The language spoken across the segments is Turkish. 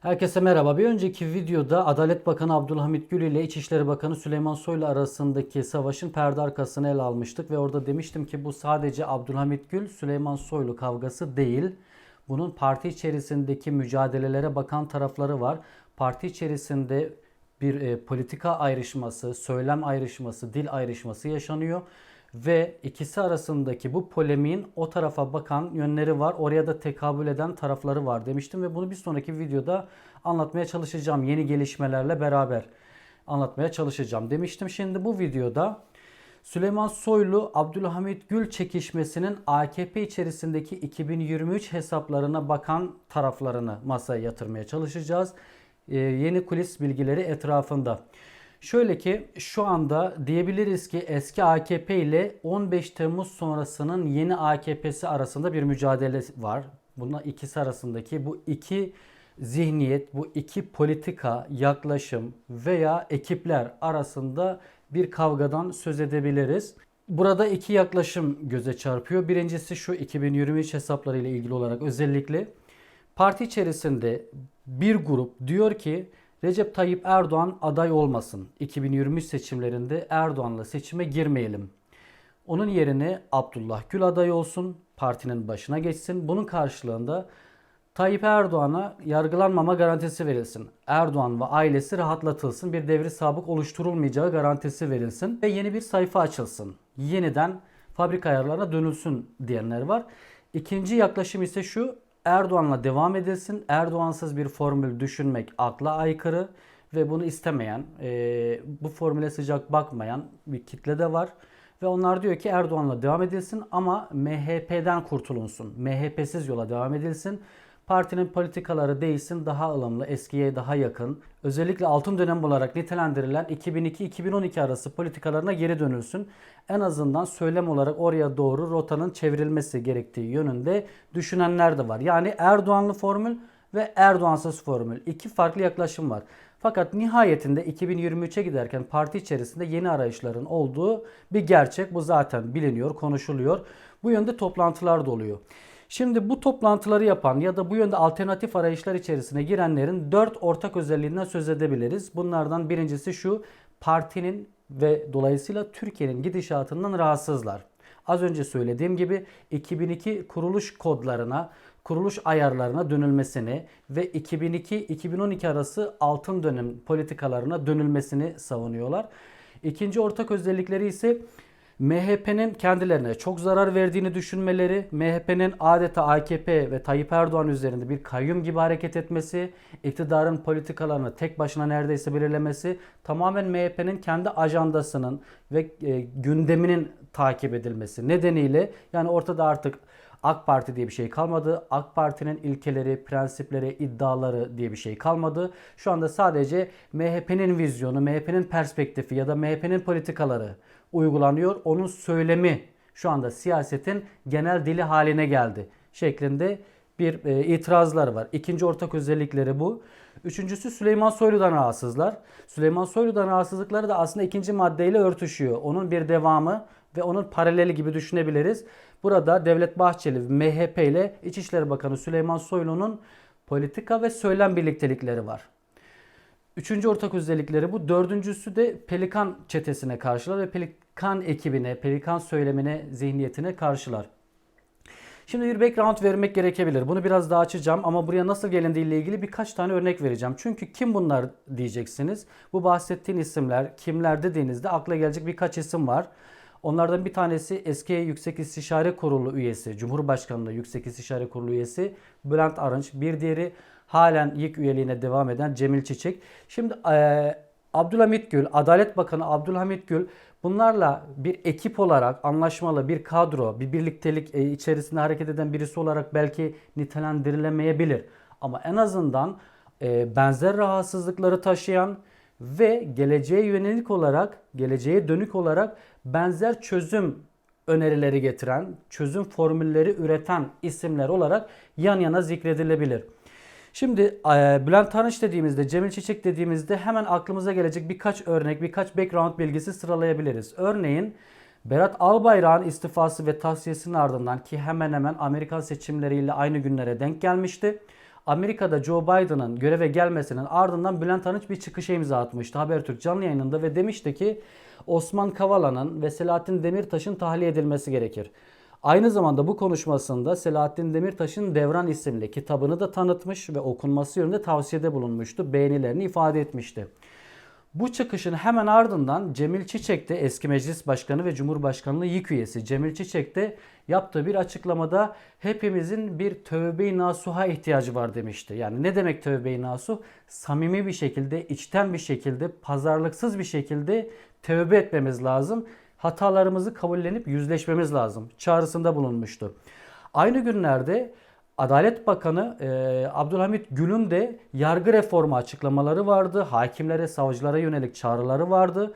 Herkese merhaba. Bir önceki videoda Adalet Bakanı Abdülhamit Gül ile İçişleri Bakanı Süleyman Soylu arasındaki savaşın perde arkasını ele almıştık ve orada demiştim ki bu sadece Abdülhamit Gül Süleyman Soylu kavgası değil. Bunun parti içerisindeki mücadelelere bakan tarafları var. Parti içerisinde bir e, politika ayrışması, söylem ayrışması, dil ayrışması yaşanıyor ve ikisi arasındaki bu polemiğin o tarafa bakan yönleri var. Oraya da tekabül eden tarafları var demiştim ve bunu bir sonraki videoda anlatmaya çalışacağım. Yeni gelişmelerle beraber anlatmaya çalışacağım demiştim. Şimdi bu videoda Süleyman Soylu Abdülhamit Gül çekişmesinin AKP içerisindeki 2023 hesaplarına bakan taraflarını masaya yatırmaya çalışacağız. Ee, yeni kulis bilgileri etrafında. Şöyle ki şu anda diyebiliriz ki eski AKP ile 15 Temmuz sonrasının yeni AKP'si arasında bir mücadele var. Bunlar ikisi arasındaki bu iki zihniyet, bu iki politika, yaklaşım veya ekipler arasında bir kavgadan söz edebiliriz. Burada iki yaklaşım göze çarpıyor. Birincisi şu 2023 hesapları ile ilgili olarak özellikle parti içerisinde bir grup diyor ki Recep Tayyip Erdoğan aday olmasın. 2023 seçimlerinde Erdoğan'la seçime girmeyelim. Onun yerine Abdullah Gül aday olsun, partinin başına geçsin. Bunun karşılığında Tayyip Erdoğan'a yargılanmama garantisi verilsin. Erdoğan ve ailesi rahatlatılsın. Bir devri sabık oluşturulmayacağı garantisi verilsin. Ve yeni bir sayfa açılsın. Yeniden fabrika ayarlarına dönülsün diyenler var. İkinci yaklaşım ise şu. Erdoğan'la devam edilsin. Erdoğansız bir formül düşünmek akla aykırı ve bunu istemeyen, e, bu formüle sıcak bakmayan bir kitle de var. Ve onlar diyor ki Erdoğan'la devam edilsin ama MHP'den kurtulunsun. MHP'siz yola devam edilsin. Partinin politikaları değilsin, daha ılımlı, eskiye daha yakın. Özellikle altın dönem olarak nitelendirilen 2002-2012 arası politikalarına geri dönülsün. En azından söylem olarak oraya doğru rotanın çevrilmesi gerektiği yönünde düşünenler de var. Yani Erdoğanlı formül ve Erdoğansız formül. iki farklı yaklaşım var. Fakat nihayetinde 2023'e giderken parti içerisinde yeni arayışların olduğu bir gerçek. Bu zaten biliniyor, konuşuluyor. Bu yönde toplantılar da oluyor. Şimdi bu toplantıları yapan ya da bu yönde alternatif arayışlar içerisine girenlerin dört ortak özelliğinden söz edebiliriz. Bunlardan birincisi şu partinin ve dolayısıyla Türkiye'nin gidişatından rahatsızlar. Az önce söylediğim gibi 2002 kuruluş kodlarına, kuruluş ayarlarına dönülmesini ve 2002-2012 arası altın dönem politikalarına dönülmesini savunuyorlar. İkinci ortak özellikleri ise MHP'nin kendilerine çok zarar verdiğini düşünmeleri, MHP'nin adeta AKP ve Tayyip Erdoğan üzerinde bir kayyum gibi hareket etmesi, iktidarın politikalarını tek başına neredeyse belirlemesi tamamen MHP'nin kendi ajandasının ve e, gündeminin takip edilmesi nedeniyle yani ortada artık AK Parti diye bir şey kalmadı. AK Parti'nin ilkeleri, prensipleri, iddiaları diye bir şey kalmadı. Şu anda sadece MHP'nin vizyonu, MHP'nin perspektifi ya da MHP'nin politikaları uygulanıyor. Onun söylemi şu anda siyasetin genel dili haline geldi şeklinde bir e, itirazlar var. İkinci ortak özellikleri bu. Üçüncüsü Süleyman Soylu'dan rahatsızlar. Süleyman Soylu'dan rahatsızlıkları da aslında ikinci maddeyle örtüşüyor. Onun bir devamı ve onun paraleli gibi düşünebiliriz. Burada Devlet Bahçeli MHP ile İçişleri Bakanı Süleyman Soylu'nun politika ve söylem birliktelikleri var. Üçüncü ortak özellikleri bu. Dördüncüsü de Pelikan çetesine karşılar ve Pelikan ekibine, Pelikan söylemine, zihniyetine karşılar. Şimdi bir background vermek gerekebilir. Bunu biraz daha açacağım ama buraya nasıl gelindiği ile ilgili birkaç tane örnek vereceğim. Çünkü kim bunlar diyeceksiniz. Bu bahsettiğin isimler kimler dediğinizde akla gelecek birkaç isim var. Onlardan bir tanesi eski Yüksek İstişare Kurulu üyesi, Cumhurbaşkanlığı Yüksek İstişare Kurulu üyesi Bülent Arınç. Bir diğeri halen ilk üyeliğine devam eden Cemil Çiçek. Şimdi e, Abdülhamit Gül, Adalet Bakanı Abdülhamit Gül bunlarla bir ekip olarak anlaşmalı bir kadro, bir birliktelik e, içerisinde hareket eden birisi olarak belki nitelendirilemeyebilir. Ama en azından e, benzer rahatsızlıkları taşıyan ve geleceğe yönelik olarak, geleceğe dönük olarak benzer çözüm önerileri getiren, çözüm formülleri üreten isimler olarak yan yana zikredilebilir. Şimdi e, Bülent Arınç dediğimizde, Cemil Çiçek dediğimizde hemen aklımıza gelecek birkaç örnek, birkaç background bilgisi sıralayabiliriz. Örneğin Berat Albayrak'ın istifası ve tavsiyesinin ardından ki hemen hemen Amerikan seçimleriyle aynı günlere denk gelmişti. Amerika'da Joe Biden'ın göreve gelmesinin ardından Bülent Arınç bir çıkışa imza atmıştı Habertürk canlı yayınında ve demişti ki Osman Kavala'nın ve Selahattin Demirtaş'ın tahliye edilmesi gerekir. Aynı zamanda bu konuşmasında Selahattin Demirtaş'ın Devran isimli kitabını da tanıtmış ve okunması yönünde tavsiyede bulunmuştu. Beğenilerini ifade etmişti. Bu çıkışın hemen ardından Cemil Çiçek de eski meclis başkanı ve Cumhurbaşkanlığı YİK üyesi Cemil Çiçek de yaptığı bir açıklamada hepimizin bir tövbe-i nasuha ihtiyacı var demişti. Yani ne demek tövbe-i nasuh? Samimi bir şekilde, içten bir şekilde, pazarlıksız bir şekilde tövbe etmemiz lazım. Hatalarımızı kabullenip yüzleşmemiz lazım. Çağrısında bulunmuştu. Aynı günlerde Adalet Bakanı e, Abdülhamit Gül'ün de yargı reformu açıklamaları vardı. Hakimlere, savcılara yönelik çağrıları vardı.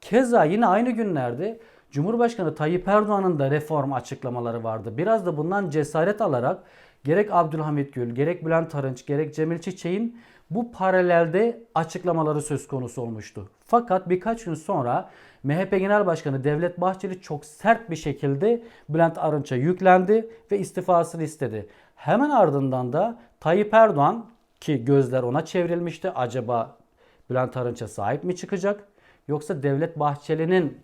Keza yine aynı günlerde Cumhurbaşkanı Tayyip Erdoğan'ın da reform açıklamaları vardı. Biraz da bundan cesaret alarak gerek Abdülhamit Gül, gerek Bülent Arınç, gerek Cemil Çiçek'in bu paralelde açıklamaları söz konusu olmuştu. Fakat birkaç gün sonra MHP Genel Başkanı Devlet Bahçeli çok sert bir şekilde Bülent Arınç'a yüklendi ve istifasını istedi. Hemen ardından da Tayyip Erdoğan ki gözler ona çevrilmişti. Acaba Bülent Arınç'a sahip mi çıkacak? Yoksa Devlet Bahçeli'nin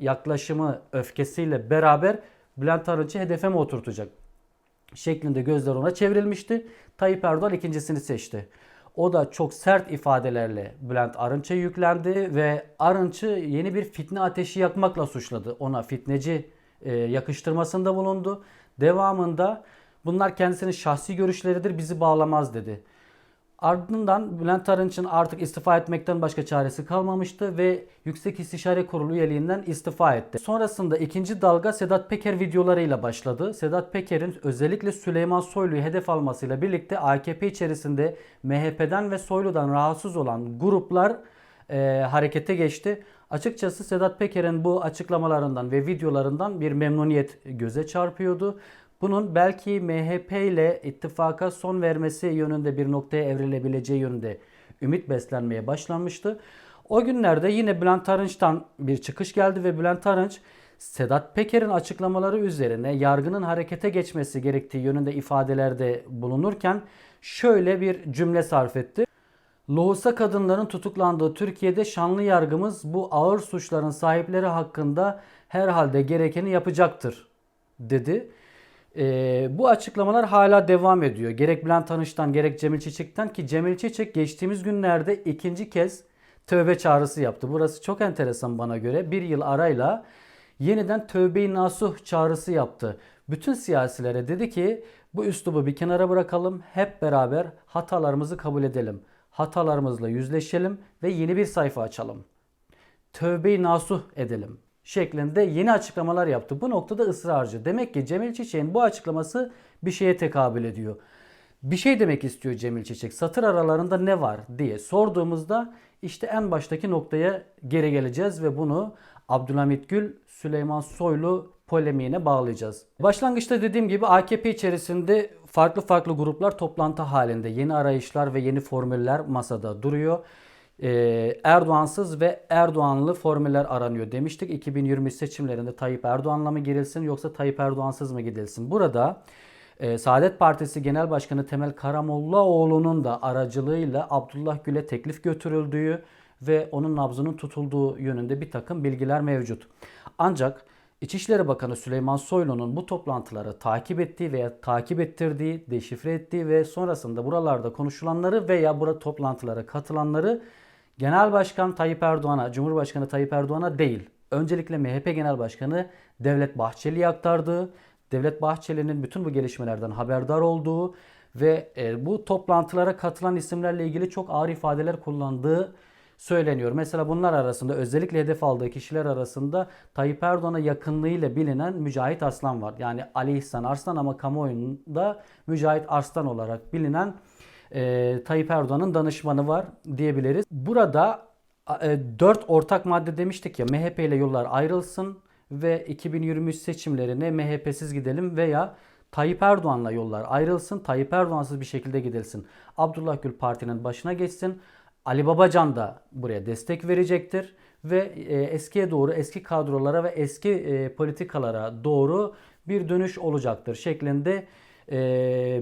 yaklaşımı öfkesiyle beraber Bülent Arınç'ı hedefe mi oturtacak? Şeklinde gözler ona çevrilmişti. Tayyip Erdoğan ikincisini seçti. O da çok sert ifadelerle Bülent Arınç'a yüklendi ve Arınç'ı yeni bir fitne ateşi yakmakla suçladı. Ona fitneci e, yakıştırmasında bulundu. Devamında bunlar kendisinin şahsi görüşleridir bizi bağlamaz dedi. Ardından Bülent Arınç'ın artık istifa etmekten başka çaresi kalmamıştı ve Yüksek İstişare Kurulu üyeliğinden istifa etti. Sonrasında ikinci dalga Sedat Peker videolarıyla başladı. Sedat Peker'in özellikle Süleyman Soylu'yu hedef almasıyla birlikte AKP içerisinde MHP'den ve Soylu'dan rahatsız olan gruplar e, harekete geçti. Açıkçası Sedat Peker'in bu açıklamalarından ve videolarından bir memnuniyet göze çarpıyordu. Bunun belki MHP ile ittifaka son vermesi yönünde bir noktaya evrilebileceği yönünde ümit beslenmeye başlanmıştı. O günlerde yine Bülent Arınç'tan bir çıkış geldi ve Bülent Arınç Sedat Peker'in açıklamaları üzerine yargının harekete geçmesi gerektiği yönünde ifadelerde bulunurken şöyle bir cümle sarf etti. Lohusa kadınların tutuklandığı Türkiye'de şanlı yargımız bu ağır suçların sahipleri hakkında herhalde gerekeni yapacaktır dedi. Ee, bu açıklamalar hala devam ediyor. Gerek Bülent Tanış'tan gerek Cemil Çiçek'ten ki Cemil Çiçek geçtiğimiz günlerde ikinci kez tövbe çağrısı yaptı. Burası çok enteresan bana göre. Bir yıl arayla yeniden tövbe-i nasuh çağrısı yaptı. Bütün siyasilere dedi ki bu üslubu bir kenara bırakalım. Hep beraber hatalarımızı kabul edelim. Hatalarımızla yüzleşelim ve yeni bir sayfa açalım. Tövbe-i nasuh edelim şeklinde yeni açıklamalar yaptı. Bu noktada ısrarcı. Demek ki Cemil Çiçek'in bu açıklaması bir şeye tekabül ediyor. Bir şey demek istiyor Cemil Çiçek. Satır aralarında ne var diye sorduğumuzda işte en baştaki noktaya geri geleceğiz ve bunu Abdülhamit Gül, Süleyman Soylu polemiğine bağlayacağız. Başlangıçta dediğim gibi AKP içerisinde farklı farklı gruplar toplantı halinde. Yeni arayışlar ve yeni formüller masada duruyor. Ee, Erdoğansız ve Erdoğanlı formüller aranıyor demiştik. 2023 seçimlerinde Tayyip Erdoğan'la mı girilsin yoksa Tayyip Erdoğansız mı gidilsin? Burada e, Saadet Partisi Genel Başkanı Temel Karamollaoğlu'nun da aracılığıyla Abdullah Gül'e teklif götürüldüğü ve onun nabzının tutulduğu yönünde bir takım bilgiler mevcut. Ancak İçişleri Bakanı Süleyman Soylu'nun bu toplantıları takip ettiği veya takip ettirdiği, deşifre ettiği ve sonrasında buralarda konuşulanları veya burada toplantılara katılanları Genel Başkan Tayyip Erdoğan'a, Cumhurbaşkanı Tayyip Erdoğan'a değil, öncelikle MHP Genel Başkanı Devlet Bahçeli'ye aktardığı, Devlet Bahçeli'nin bütün bu gelişmelerden haberdar olduğu ve e, bu toplantılara katılan isimlerle ilgili çok ağır ifadeler kullandığı söyleniyor. Mesela bunlar arasında özellikle hedef aldığı kişiler arasında Tayyip Erdoğan'a yakınlığıyla bilinen Mücahit Arslan var. Yani Ali İhsan Arslan ama kamuoyunda Mücahit Arslan olarak bilinen e, Tayyip Erdoğan'ın danışmanı var diyebiliriz. Burada e, 4 ortak madde demiştik ya MHP ile yollar ayrılsın ve 2023 seçimlerine MHP'siz gidelim veya Tayyip Erdoğan'la yollar ayrılsın, Tayyip Erdoğan'sız bir şekilde gidilsin. Abdullah Gül partinin başına geçsin. Ali Babacan da buraya destek verecektir ve e, eskiye doğru, eski kadrolara ve eski e, politikalara doğru bir dönüş olacaktır şeklinde e,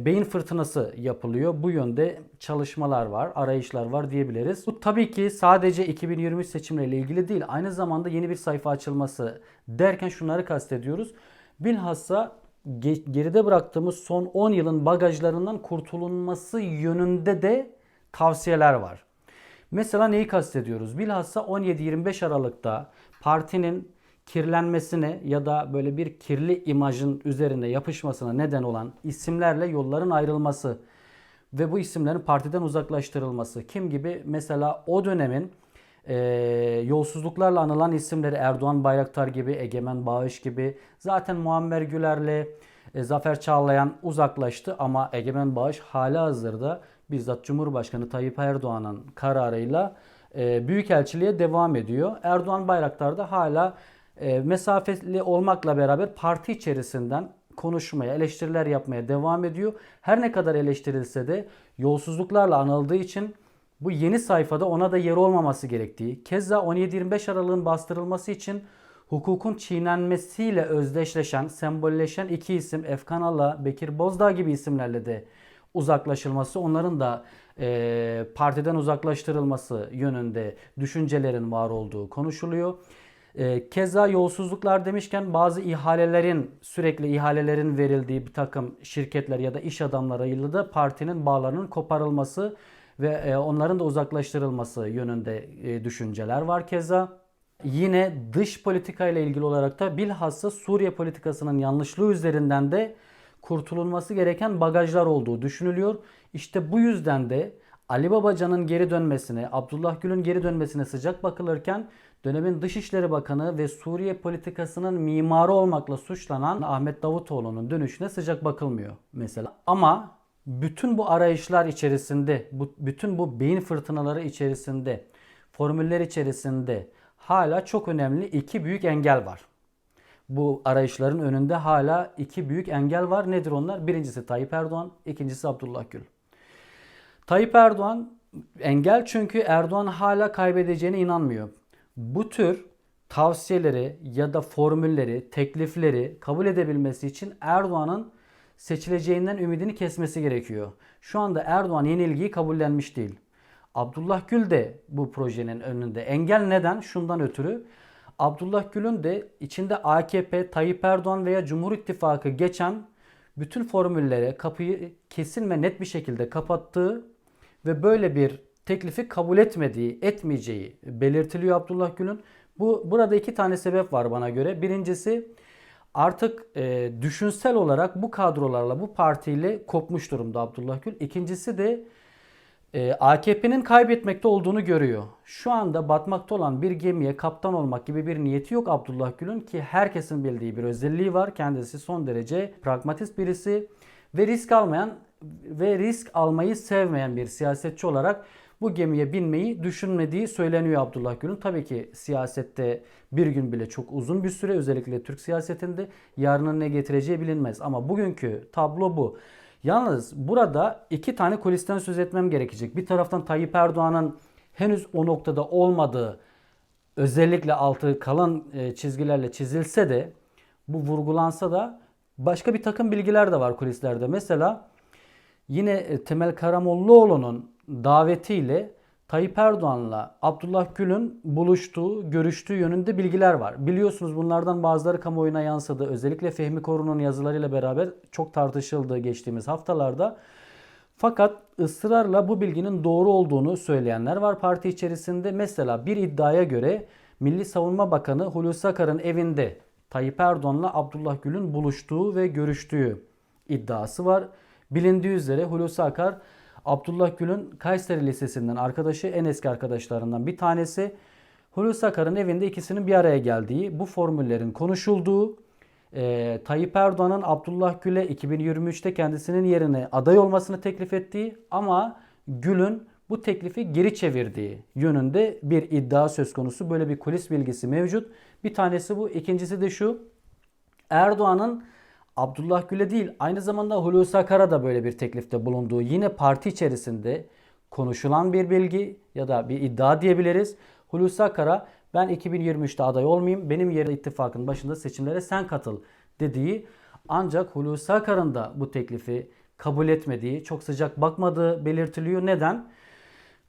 beyin fırtınası yapılıyor. Bu yönde çalışmalar var, arayışlar var diyebiliriz. Bu tabii ki sadece 2023 seçimleriyle ilgili değil. Aynı zamanda yeni bir sayfa açılması derken şunları kastediyoruz. Bilhassa ge- geride bıraktığımız son 10 yılın bagajlarından kurtulunması yönünde de tavsiyeler var. Mesela neyi kastediyoruz? Bilhassa 17-25 Aralık'ta partinin kirlenmesine ya da böyle bir kirli imajın üzerine yapışmasına neden olan isimlerle yolların ayrılması ve bu isimlerin partiden uzaklaştırılması. Kim gibi? Mesela o dönemin e, yolsuzluklarla anılan isimleri Erdoğan Bayraktar gibi, Egemen Bağış gibi zaten Muammer Güler'le e, Zafer Çağlayan uzaklaştı ama Egemen Bağış hala hazırda bizzat Cumhurbaşkanı Tayyip Erdoğan'ın kararıyla e, Büyükelçiliğe devam ediyor. Erdoğan Bayraktar da hala e, mesafeli olmakla beraber parti içerisinden konuşmaya, eleştiriler yapmaya devam ediyor. Her ne kadar eleştirilse de yolsuzluklarla anıldığı için bu yeni sayfada ona da yer olmaması gerektiği, keza 17-25 Aralık'ın bastırılması için hukukun çiğnenmesiyle özdeşleşen, sembolleşen iki isim Efkan Ala, Bekir Bozdağ gibi isimlerle de uzaklaşılması, onların da e, partiden uzaklaştırılması yönünde düşüncelerin var olduğu konuşuluyor. E, keza yolsuzluklar demişken bazı ihalelerin sürekli ihalelerin verildiği bir takım şirketler ya da iş adamlarıyla da partinin bağlarının koparılması ve e, onların da uzaklaştırılması yönünde e, düşünceler var keza. Yine dış politika ile ilgili olarak da bilhassa Suriye politikasının yanlışlığı üzerinden de kurtulunması gereken bagajlar olduğu düşünülüyor. İşte bu yüzden de Ali Babacan'ın geri dönmesine, Abdullah Gül'ün geri dönmesine sıcak bakılırken dönemin Dışişleri Bakanı ve Suriye politikasının mimarı olmakla suçlanan Ahmet Davutoğlu'nun dönüşüne sıcak bakılmıyor mesela. Ama bütün bu arayışlar içerisinde, bu, bütün bu beyin fırtınaları içerisinde, formüller içerisinde hala çok önemli iki büyük engel var. Bu arayışların önünde hala iki büyük engel var. Nedir onlar? Birincisi Tayyip Erdoğan, ikincisi Abdullah Gül. Tayyip Erdoğan engel çünkü Erdoğan hala kaybedeceğine inanmıyor. Bu tür tavsiyeleri ya da formülleri, teklifleri kabul edebilmesi için Erdoğan'ın seçileceğinden ümidini kesmesi gerekiyor. Şu anda Erdoğan yenilgiyi kabullenmiş değil. Abdullah Gül de bu projenin önünde. Engel neden? Şundan ötürü. Abdullah Gül'ün de içinde AKP, Tayyip Erdoğan veya Cumhur İttifakı geçen bütün formüllere kapıyı kesin ve net bir şekilde kapattığı ve böyle bir teklifi kabul etmediği, etmeyeceği belirtiliyor Abdullah Gül'ün. Bu burada iki tane sebep var bana göre. Birincisi artık e, düşünsel olarak bu kadrolarla, bu partiyle kopmuş durumda Abdullah Gül. İkincisi de e, AKP'nin kaybetmekte olduğunu görüyor. Şu anda batmakta olan bir gemiye kaptan olmak gibi bir niyeti yok Abdullah Gül'ün ki herkesin bildiği bir özelliği var. Kendisi son derece pragmatist birisi ve risk almayan ve risk almayı sevmeyen bir siyasetçi olarak bu gemiye binmeyi düşünmediği söyleniyor Abdullah Gül'ün. Tabii ki siyasette bir gün bile çok uzun bir süre özellikle Türk siyasetinde yarının ne getireceği bilinmez. Ama bugünkü tablo bu. Yalnız burada iki tane kulisten söz etmem gerekecek. Bir taraftan Tayyip Erdoğan'ın henüz o noktada olmadığı özellikle altı kalan e, çizgilerle çizilse de bu vurgulansa da başka bir takım bilgiler de var kulislerde. Mesela yine e, Temel Karamollaoğlu'nun davetiyle Tayyip Erdoğan'la Abdullah Gül'ün buluştuğu, görüştüğü yönünde bilgiler var. Biliyorsunuz bunlardan bazıları kamuoyuna yansıdı. Özellikle Fehmi Korun'un yazılarıyla beraber çok tartışıldı geçtiğimiz haftalarda. Fakat ısrarla bu bilginin doğru olduğunu söyleyenler var parti içerisinde. Mesela bir iddiaya göre Milli Savunma Bakanı Hulusi Akar'ın evinde Tayyip Erdoğan'la Abdullah Gül'ün buluştuğu ve görüştüğü iddiası var. Bilindiği üzere Hulusi Akar Abdullah Gül'ün Kayseri Lisesi'nden arkadaşı en eski arkadaşlarından bir tanesi. Hulusi Akar'ın evinde ikisinin bir araya geldiği, bu formüllerin konuşulduğu, e, Tayyip Erdoğan'ın Abdullah Gül'e 2023'te kendisinin yerine aday olmasını teklif ettiği ama Gül'ün bu teklifi geri çevirdiği yönünde bir iddia söz konusu. Böyle bir kulis bilgisi mevcut. Bir tanesi bu. İkincisi de şu. Erdoğan'ın Abdullah Gül'e değil aynı zamanda Hulusi Akar'a da böyle bir teklifte bulunduğu yine parti içerisinde konuşulan bir bilgi ya da bir iddia diyebiliriz. Hulusi Akar'a ben 2023'te aday olmayayım benim yerine ittifakın başında seçimlere sen katıl dediği Ancak Hulusi Akar'ın da bu teklifi kabul etmediği, çok sıcak bakmadığı belirtiliyor. Neden?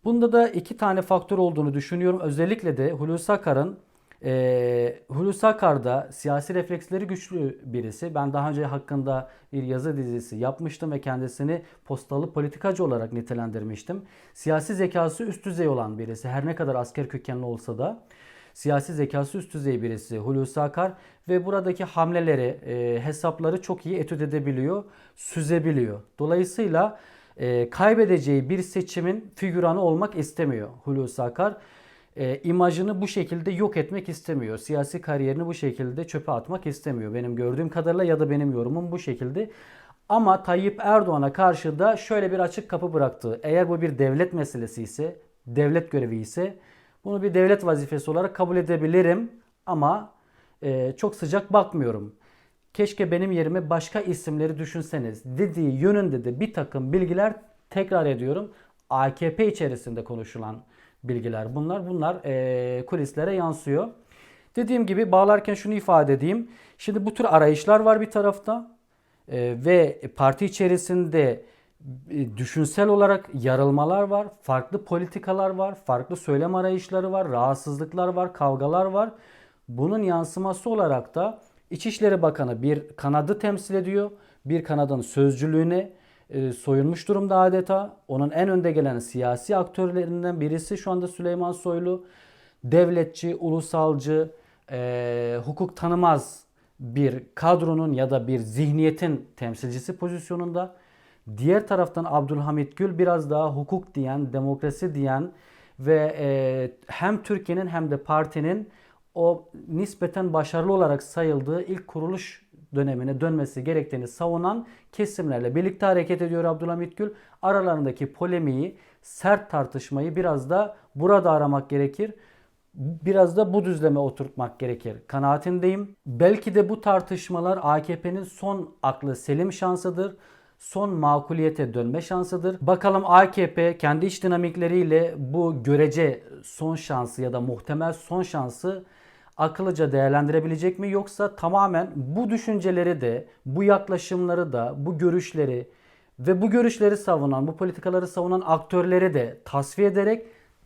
Bunda da iki tane faktör olduğunu düşünüyorum. Özellikle de Hulusi Akar'ın e, Hulusi Akar da siyasi refleksleri güçlü birisi. Ben daha önce hakkında bir yazı dizisi yapmıştım ve kendisini postalı politikacı olarak nitelendirmiştim. Siyasi zekası üst düzey olan birisi. Her ne kadar asker kökenli olsa da siyasi zekası üst düzey birisi Hulusi Akar ve buradaki hamleleri, e, hesapları çok iyi etüt edebiliyor, süzebiliyor. Dolayısıyla e, kaybedeceği bir seçimin figüranı olmak istemiyor Hulusi Akar. E, imajını bu şekilde yok etmek istemiyor. Siyasi kariyerini bu şekilde çöpe atmak istemiyor. Benim gördüğüm kadarıyla ya da benim yorumum bu şekilde. Ama Tayyip Erdoğan'a karşı da şöyle bir açık kapı bıraktı. Eğer bu bir devlet meselesi ise, devlet görevi ise bunu bir devlet vazifesi olarak kabul edebilirim ama e, çok sıcak bakmıyorum. Keşke benim yerime başka isimleri düşünseniz dediği yönünde de bir takım bilgiler tekrar ediyorum. AKP içerisinde konuşulan bilgiler bunlar. Bunlar e, kulislere yansıyor. Dediğim gibi bağlarken şunu ifade edeyim. Şimdi bu tür arayışlar var bir tarafta e, ve parti içerisinde düşünsel olarak yarılmalar var, farklı politikalar var, farklı söylem arayışları var, rahatsızlıklar var, kavgalar var. Bunun yansıması olarak da İçişleri Bakanı bir kanadı temsil ediyor. Bir kanadın sözcülüğüne e, soyunmuş durumda adeta. Onun en önde gelen siyasi aktörlerinden birisi şu anda Süleyman Soylu. Devletçi, ulusalcı, e, hukuk tanımaz bir kadronun ya da bir zihniyetin temsilcisi pozisyonunda. Diğer taraftan Abdülhamit Gül biraz daha hukuk diyen, demokrasi diyen ve e, hem Türkiye'nin hem de partinin o nispeten başarılı olarak sayıldığı ilk kuruluş dönemine dönmesi gerektiğini savunan kesimlerle birlikte hareket ediyor Abdülhamit Gül. Aralarındaki polemiği, sert tartışmayı biraz da burada aramak gerekir. Biraz da bu düzleme oturtmak gerekir. Kanaatindeyim. Belki de bu tartışmalar AKP'nin son aklı selim şansıdır son makuliyete dönme şansıdır. Bakalım AKP kendi iç dinamikleriyle bu görece son şansı ya da muhtemel son şansı akıllıca değerlendirebilecek mi yoksa tamamen bu düşünceleri de, bu yaklaşımları da, bu görüşleri ve bu görüşleri savunan, bu politikaları savunan aktörleri de tasfiye ederek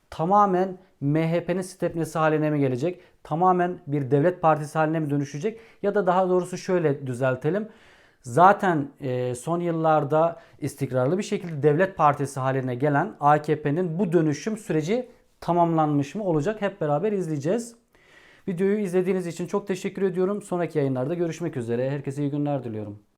tamamen MHP'nin stepnesi haline mi gelecek? Tamamen bir devlet partisi haline mi dönüşecek? Ya da daha doğrusu şöyle düzeltelim. Zaten e, son yıllarda istikrarlı bir şekilde devlet partisi haline gelen AKP'nin bu dönüşüm süreci tamamlanmış mı olacak? Hep beraber izleyeceğiz. Videoyu izlediğiniz için çok teşekkür ediyorum. Sonraki yayınlarda görüşmek üzere. Herkese iyi günler diliyorum.